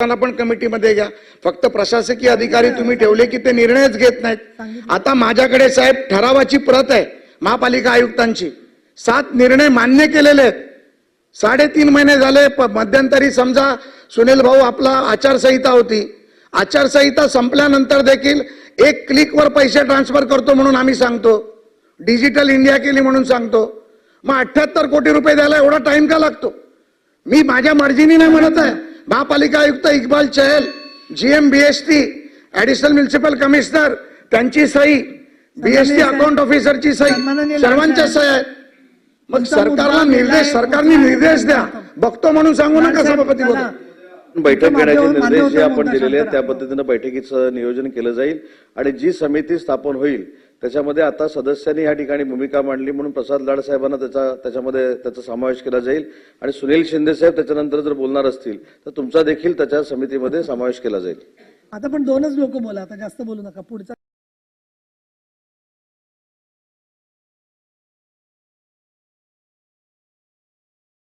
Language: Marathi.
पण कमिटीमध्ये घ्या. फक्त प्रशासकीय अधिकारी तुम्ही ठेवले की ते निर्णयच घेत नाहीत. आता माझ्याकडे साहेब ठरावाची प्रत आहे महापालिका आयुक्तांची. सात निर्णय मान्य केलेले आहेत. साडेतीन महिने झाले मध्यंतरी समजा सुनील भाऊ आपला आचारसंहिता होती. आचारसंहिता संपल्यानंतर देखील एक क्लिकवर पैसे ट्रान्सफर करतो म्हणून आम्ही सांगतो. डिजिटल इंडिया केली म्हणून सांगतो. मग अठ्याहत्तर कोटी रुपये द्यायला एवढा टाइम का लागतो? मी माझ्या मर्जीने नाही म्हणत आहे. महापालिका आयुक्त Iqbal Chahal GM BST additional municipal commissioner त्यांची सही बीएसटी अकाउंट ऑफिसरची सही सर्वांच्या सही आहेत. मग सरकारला निर्देश सरकारने निर्देश द्या. बघतो म्हणून सांगू नका सभापती बोला. बैठक घेण्याचे निर्देश जे आपण दिलेले आहेत त्या पद्धतीनं बैठकीचं नियोजन केलं जाईल आणि जी समिती स्थापन होईल त्याच्यामध्ये आता सदस्यांनी या ठिकाणी भूमिका मांडली म्हणून प्रसाद लाड साहेबांना त्याचा त्याच्यामध्ये त्याचा समावेश केला जाईल. आणि सुनील शिंदे साहेब त्याच्यानंतर जर बोलणार असतील तर तुमचा देखील त्याच्या समितीमध्ये समावेश केला जाईल. आता पण दोनच लोक बोला आता जास्त बोलू नका. पुढचा